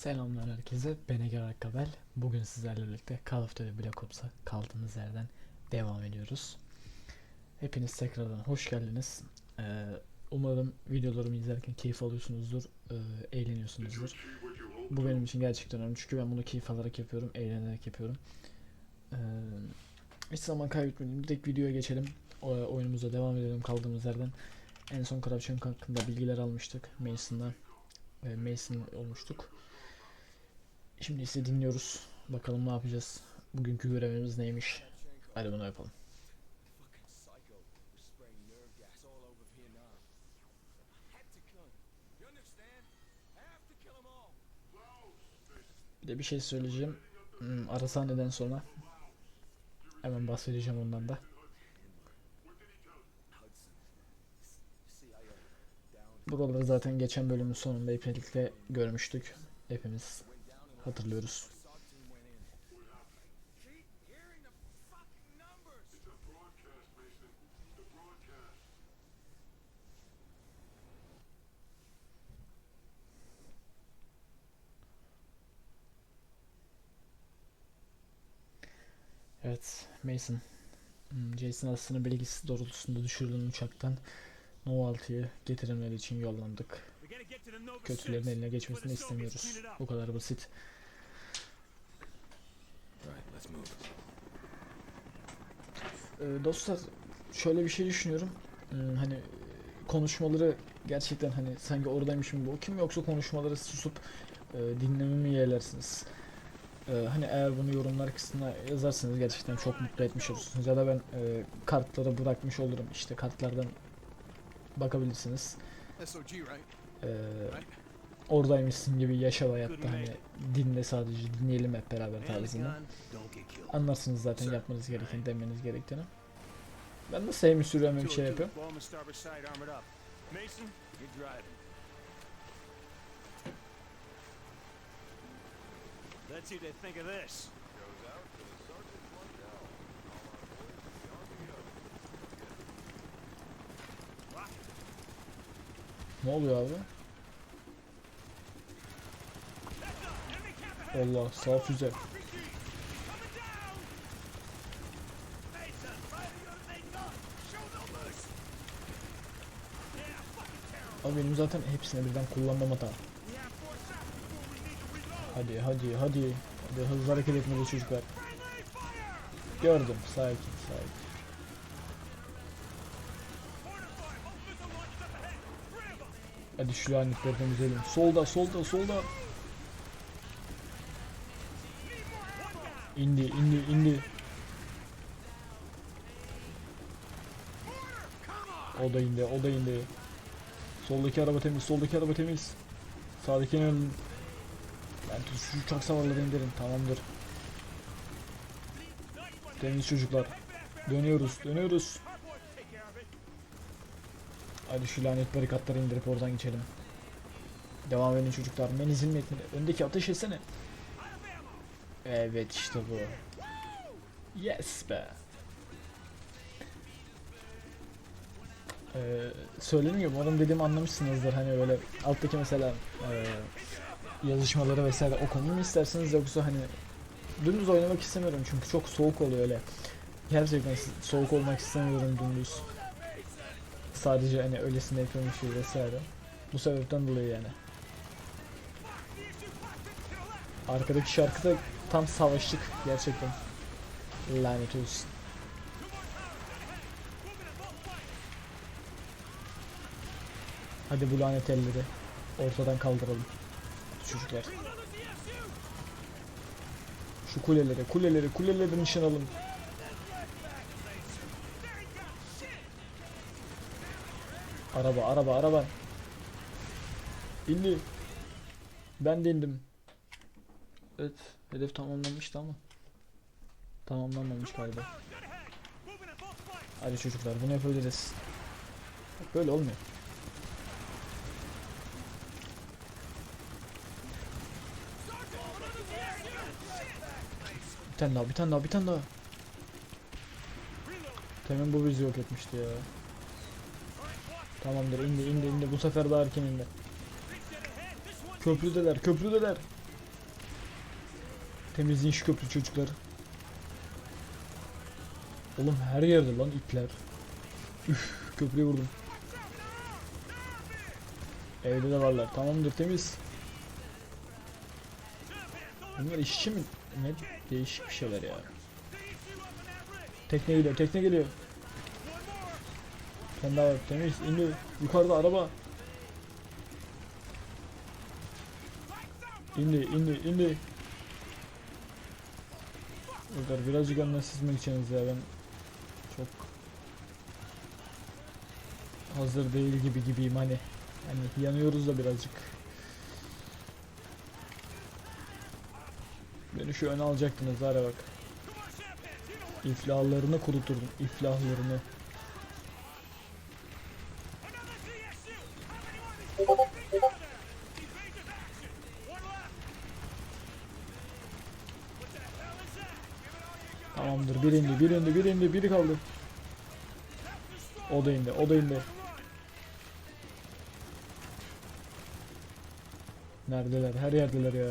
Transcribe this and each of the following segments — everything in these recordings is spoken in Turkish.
Selamlar herkese. Ben Ege Akkabel. Bugün sizlerle birlikte Call of Duty Black Ops'a kaldığımız yerden devam ediyoruz. Hepiniz tekrardan hoş geldiniz. Ee, umarım videolarımı izlerken keyif alıyorsunuzdur, e, eğleniyorsunuzdur. Bu benim için gerçekten önemli çünkü ben bunu keyif alarak yapıyorum, eğlenerek yapıyorum. Ee, hiç zaman kaybetmeyelim. Direkt videoya geçelim. O, oyunumuza devam edelim kaldığımız yerden. En son Corruption hakkında bilgiler almıştık Mason'dan. E, Mason olmuştuk. Şimdi ise dinliyoruz. Bakalım ne yapacağız. Bugünkü görevimiz neymiş? Hadi bunu yapalım. Bir de bir şey söyleyeceğim. Hmm, ara sahneden sonra hemen bahsedeceğim ondan da. Buraları zaten geçen bölümün sonunda birlikte görmüştük. Hepimiz hatırlıyoruz. Evet, Mason. Hmm, Jason aslında bilgisi doğrultusunda düşürülen uçaktan No 6'yı getirilmeleri için yollandık. Kötülerin eline geçmesini istemiyoruz. Bu kadar basit. Right, let's move. Ee, dostlar şöyle bir şey düşünüyorum. Hmm, hani konuşmaları gerçekten hani sanki oradaymışım bu kim yoksa konuşmaları susup e, dinlememi yeğlersiniz. Ee, hani eğer bunu yorumlar kısmına yazarsanız gerçekten çok mutlu etmiş olursunuz. Ya da ben e, kartları bırakmış olurum. İşte kartlardan bakabilirsiniz. SOG, right? Ee, oradaymışsın gibi yaşa hayatta hani dinle sadece dinleyelim hep beraber tarzında. Anlarsınız zaten yapmanız gereken demeniz gerektiğini. Ben de sevmiş sürüyorum bir şey yapıyorum. Let's see what they think of this. Ne oluyor abi? Allah sağ füze. Abi benim zaten hepsini birden kullanmam hata. Hadi hadi hadi. Hadi hızlı hareket etmeli çocuklar. Gördüm. Sakin sakin. Hadi şu lanetleri temizleyelim. Solda solda solda. İndi indi indi. O da indi o da indi. Soldaki araba temiz soldaki araba temiz. Sağdakini öldüm. Ben şu uçak savarları indirin tamamdır. Temiz çocuklar. Dönüyoruz dönüyoruz. Hadi şu lanet barikatları indirip oradan geçelim. Devam edin çocuklar. Menizil metni. Öndeki ateş etsene. Evet işte bu. Yes be. Ee, gibi umarım dediğimi anlamışsınızdır. Hani böyle alttaki mesela e, yazışmaları vesaire okumamı mı isterseniz yoksa hani dümdüz oynamak istemiyorum çünkü çok soğuk oluyor öyle. Gerçekten soğuk olmak istemiyorum dümdüz. Sadece hani öylesine yapıyormuş gibi vesaire. Bu sebepten dolayı yani. Arkadaki şarkıda tam savaştık gerçekten. Lanet olsun. Hadi bu lanet elleri ortadan kaldıralım. Çocuklar. Şu kulelere, kulelere, kulelere nişan alın. Araba, araba, araba. İndi. Ben de indim. Evet, hedef tamamlanmıştı ama. Tamamlanmamış galiba. Hadi çocuklar, bunu yapabiliriz. Böyle olmuyor. Bir tane daha, bir tane daha, bir tane daha. Temin bu bizi yok etmişti ya. Tamamdır indi indi indi bu sefer daha erken indi. Köprüdeler köprüdeler. Temizleyin şu köprü çocuklar. Oğlum her yerde lan ipler. Üf köprüye vurdum. Evde de varlar. Tamamdır temiz. Bunlar işçi mi? Ne değişik bir şeyler ya. Tekne geliyor, tekne geliyor. Sen daha var, temiz, indi. Yukarıda araba. İndi, indi, indi. Çocuklar birazcık önden sızmak içiniz ya ben çok hazır değil gibi gibiyim hani hani yanıyoruz da birazcık beni şu öne alacaktınız ara bak iflahlarını kuruturdum iflahlarını tamamdır bir indi bir indi bir indi biri kaldı da indi Neredeler? Her yerdeler ya.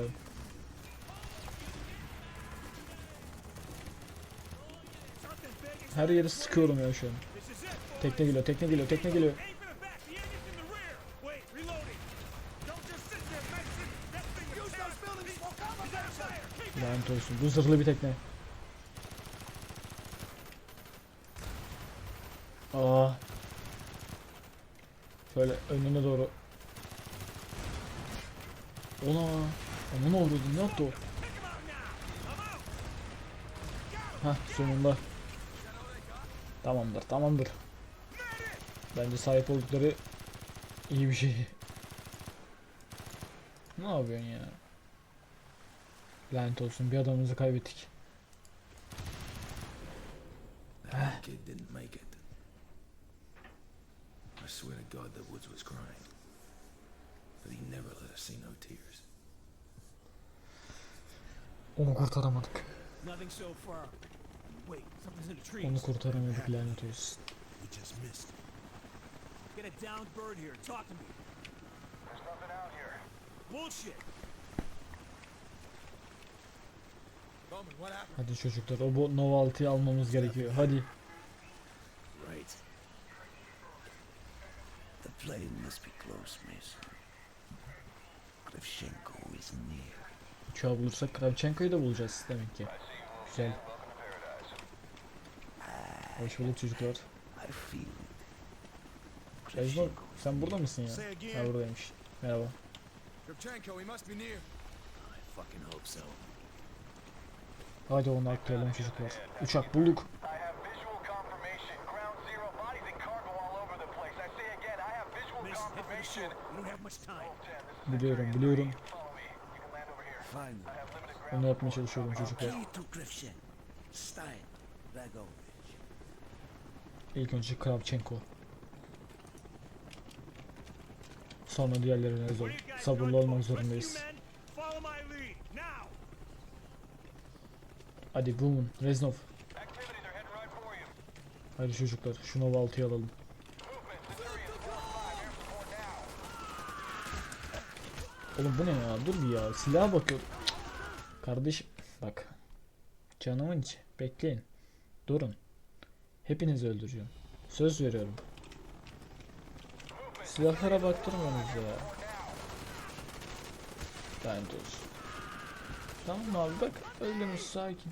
Her yeri sıkıyorum ya şu an. Tekne geliyor, tekne geliyor, tekne geliyor. Aim for the back. The enemy's in the rear. Wait, reloading. Don't just sit there, Mason. That thing Use those buildings for cover fire. Keep Lanet olsun. Bu zırhlı bir tekne. Aa. Şöyle önüne doğru. Ona. Ona ne oldu? Ne yaptı o? Sonunda. Tamamdır tamamdır. Bence sahip oldukları iyi bir şey. Ne yapıyorsun ya? Lanet olsun bir adamımızı kaybettik. That swear to God the woods was crying. But he never let us see no tears. Onu kurtaramadık. Nothing so far. Wait, something's in the trees. Onu kurtaramadık lanet olsun. We just missed. Get a downed bird here. Talk to me. There's nothing out here. Bullshit. Bowman, what happened? Hadi çocuklar o bu Nova 6'yı almamız gerekiyor. Hadi. Right. The plane must be close, Mason. Kravchenko is near. Uçağı bulursak Kravchenko'yu da bulacağız demek ki. Güzel. Hoş bulduk çocuklar. I feel it. Ezno Kravchenko is sen burada mısın ya? Ha buradaymış. Merhaba. Kravchenko, he must be near. I fucking hope so. Hadi onu atlayalım çocuklar. Uçak bulduk. Limited ground. Onu yapmaya çalışıyorum çocuklar. İlk önce Kravchenko. Sonra diğerlerine zor. Sabırlı olmak zorundayız. Hadi Boomun, Reznov. Hadi çocuklar şu Nova 6'yı alalım. Oğlum bu ne ya? Dur bir ya. Silaha bakıyorum. Kardeşim bak. Canımın içi. Bekleyin. Durun. Hepinizi öldüreceğim. Söz veriyorum. Silahlara baktırmıyorsunuz ya. Lanet olsun. Tamam abi bak. Öldünüz sakin.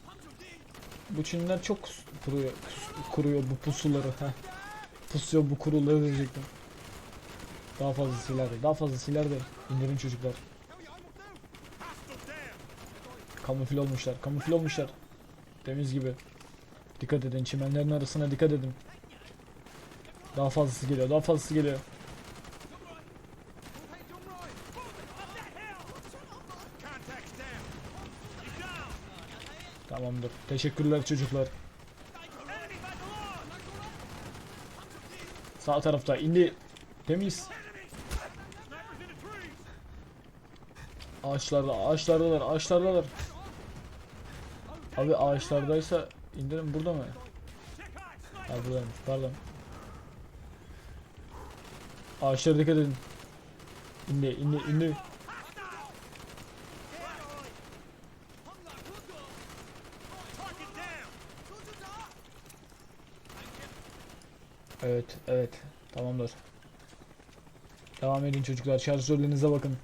Bu Çinliler çok kuruyor, kuruyor bu pusuları. Heh. Pusuyor bu kuruları diyecektim. Daha fazla silah de, daha fazla silah de. İndirin çocuklar. Kamufle olmuşlar, kamufle olmuşlar. Temiz gibi. Dikkat edin, çimenlerin arasına dikkat edin. Daha fazlası geliyor, daha fazlası geliyor. Tamamdır. Teşekkürler çocuklar. Sağ tarafta indi. Temiz. Ağaçlarda, ağaçlardalar, ağaçlardalar. Abi ağaçlardaysa indirim burada mı? Ha buradaymış, pardon. Ağaçlara dikkat edin. İndi, indi, indi. Evet, evet. Tamamdır. Devam edin çocuklar. Şarj bakın.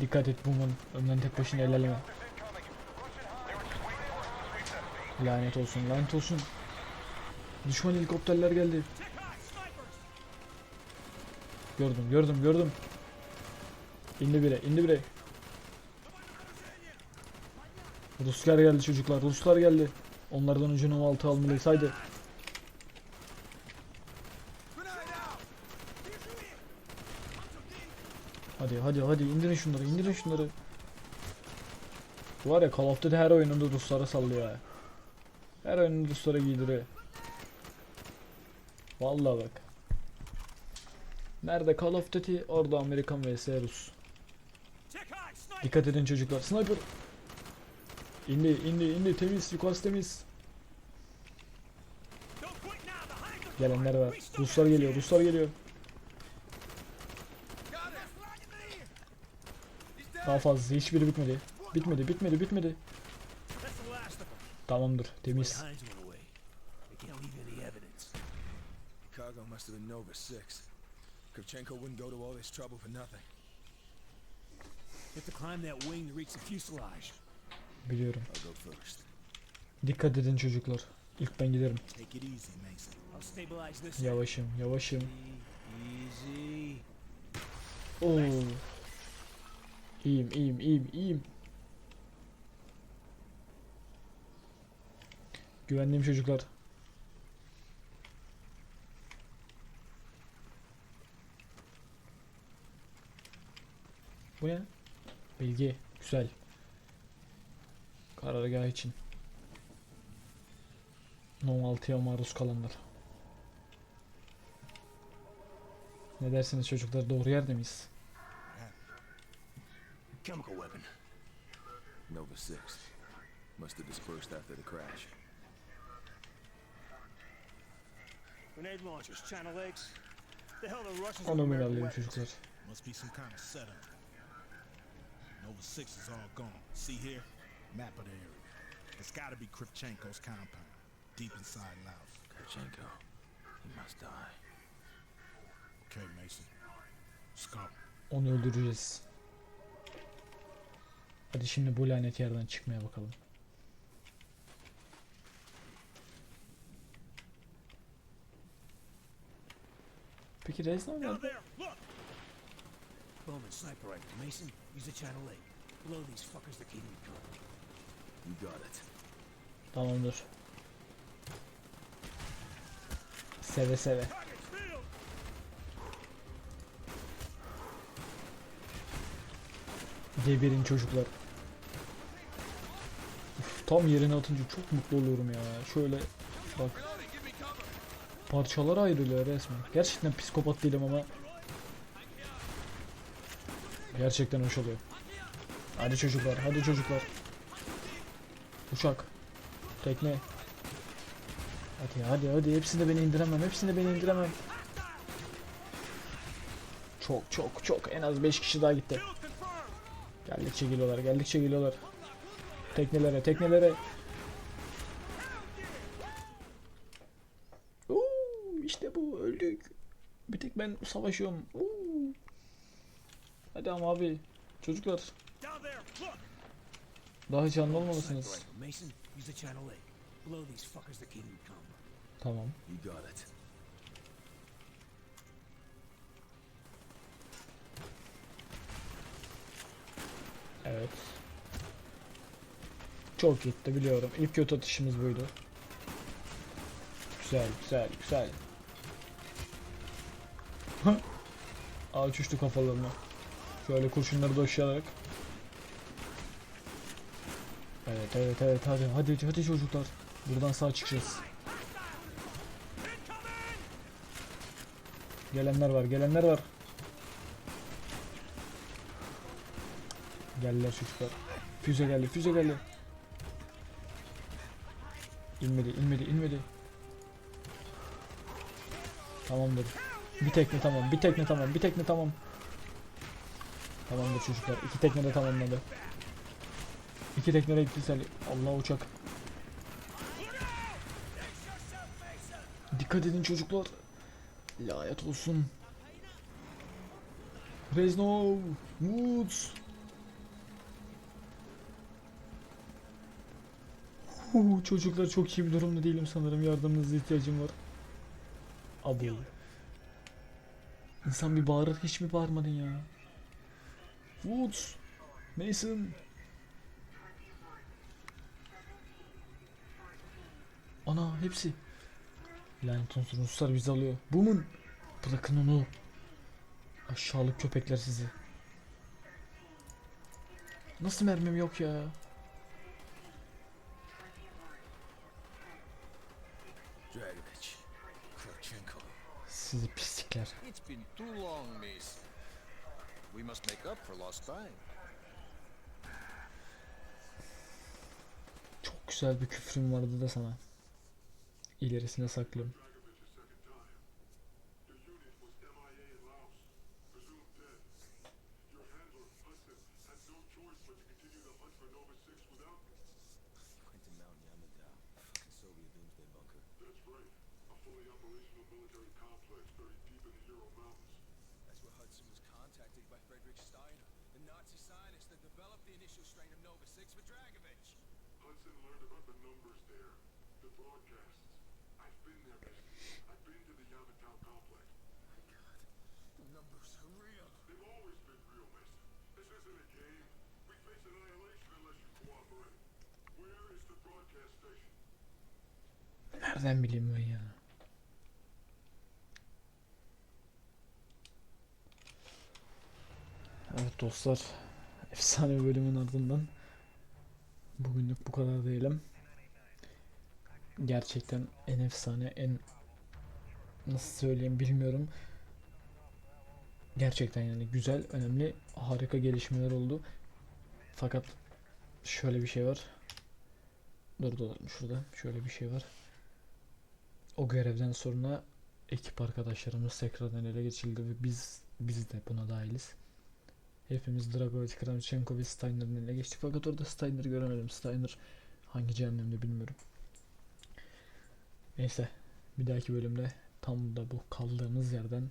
Dikkat et Boomer. Önden tek başına ilerleme. Lanet olsun, lanet olsun. Düşman helikopterler geldi. Gördüm, gördüm, gördüm. İndi bire, indi bire. Ruslar geldi çocuklar, Ruslar geldi. Onlardan önce Nova 6 almalıyız. Hadi, hadi, hadi indirin şunları, indirin şunları. Var ya Call of Duty her oyununda Ruslara sallıyor ha. Her oyununda Ruslara giydiriyor. Vallahi bak. Nerede Call of Duty orada Amerikan vs Rus. Dikkat edin çocuklar. Sniper. İndi indi indi temiz yukarısı temiz. Gelenler var. Ruslar geliyor Ruslar geliyor. Daha fazla hiçbiri bitmedi. Bitmedi bitmedi bitmedi. Tamamdır temiz. Cargo must have been Nova 6. Kravchenko wouldn't go to all this trouble for nothing. You have to climb that wing to reach the fuselage. Biliyorum. I'll go first. Dikkat edin çocuklar. İlk ben giderim. Take it easy, Mason. I'll stabilize this. Yavaşım yavaşım. Easy. Oo. İyiyim iyiyim iyiyim iyiyim. Güvendiğim çocuklar. Bu ne? Bilgi. Güzel. Karargah için. Non 6'ya maruz kalanlar. Ne dersiniz çocuklar? Doğru yerde miyiz? Chemical weapon. Nova 6. Must have dispersed after the crash. Grenade launchers, channel X. The hell the Russians Onu with ben American alayım weapons. çocuklar. Must be some kind of setup. Nova 6 is all gone. See here? Map of the area. It's gotta be Krivchenko's compound. Deep inside Laos. Kravchenko. He must die. Okay, Mason. Let's go. Onu öldüreceğiz. Hadi şimdi bu lanet yerden çıkmaya bakalım. Peki nerede? there, look! Bowman sniper rifle. Mason, use the channel eight. Blow these fuckers to keep them covered. You got it. Tamamdır. Seve seve. Geberin çocuklar. Tam yerine atınca çok mutlu oluyorum ya. Şöyle bak. Parçalara ayrılıyor resmen. Gerçekten psikopat değilim ama gerçekten hoş oluyor. Hadi çocuklar, hadi çocuklar. Uçak. Tekne. Hadi hadi hadi hepsinde beni indiremem. Hepsinde beni indiremem. Çok çok çok en az 5 kişi daha gitti. Geldikçe geliyorlar, geldikçe geliyorlar. Teknelere, teknelere. Uuu, işte bu öldük. Bir tek ben savaşıyorum. Uuu. Hadi ama abi. Çocuklar daha canlı olmalısınız. rifle. Mason, Çok gitti biliyorum. İlk kötü atışımız buydu. Güzel, güzel, güzel. Ağaç uçtu kafalarına. Şöyle kurşunları döşeyerek. Evet, evet, evet. Hadi, hadi, hadi çocuklar. Buradan sağ çıkacağız. Gelenler var, gelenler var. Geldiler çocuklar. Füze geldi, füze geldi. İnmedi, inmedi, inmedi. Tamamdır. Bir tekne tamam, bir tekne tamam, bir tekne tamam. Tamamdır çocuklar. İki tekne de tamamladı. İki tekne de güzel. Allah uçak. Dikkat edin çocuklar. Lanet olsun. Reznov. Woods. Huu, çocuklar çok iyi bir durumda değilim sanırım. Yardımınıza ihtiyacım var. Abo. İnsan bir bağırır hiç mi bağırmadın ya? Woods. Mason. Ana hepsi. Lanet olsun Ruslar bizi alıyor. Bumun. Bırakın onu. Aşağılık köpekler sizi. Nasıl mermim yok ya? Lost time. Çok güzel bir küfrüm vardı da sana. İlerisine saklıyorum. Nereden bileyim ben ya? Evet dostlar. Efsane bölümün ardından bugünlük bu kadar diyelim. Gerçekten en efsane, en nasıl söyleyeyim bilmiyorum. Gerçekten yani güzel, önemli, harika gelişmeler oldu. Fakat şöyle bir şey var. Dur dur şurada şöyle bir şey var. O görevden sonra ekip arkadaşlarımız tekrardan ele geçirildi ve biz biz de buna dahiliz. Hepimiz Dragovich, Kravchenko ve Steiner'ın eline geçtik fakat orada Steiner'ı göremedim. Steiner hangi cehennemde bilmiyorum. Neyse bir dahaki bölümde tam da bu kaldığımız yerden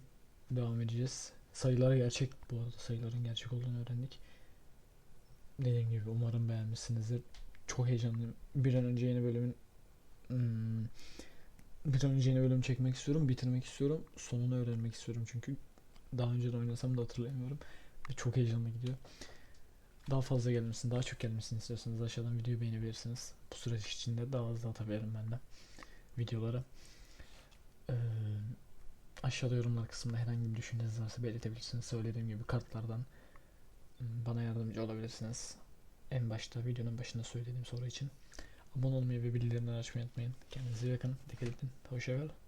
devam edeceğiz. Sayılar gerçek bu arada sayıların gerçek olduğunu öğrendik. Dediğim gibi umarım beğenmişsinizdir. Çok heyecanlıyım. Bir an önce yeni bölümün hmm, bir an önce yeni bölüm çekmek istiyorum, bitirmek istiyorum. Sonunu öğrenmek istiyorum çünkü daha önce de oynasam da hatırlayamıyorum. Ve çok heyecanlı gidiyor. Daha fazla gelmesini, daha çok gelmesini istiyorsanız aşağıdan videoyu beğenebilirsiniz. Bu süreç içinde daha hızlı atabilirim ben de videolara. Ee, aşağıda yorumlar kısmında herhangi bir düşünceniz varsa belirtebilirsiniz. Söylediğim gibi kartlardan bana yardımcı olabilirsiniz. En başta videonun başında söylediğim soru için. Abone olmayı ve bildirimleri açmayı unutmayın. Kendinize iyi bakın. Dikkat edin. Hoşçakalın.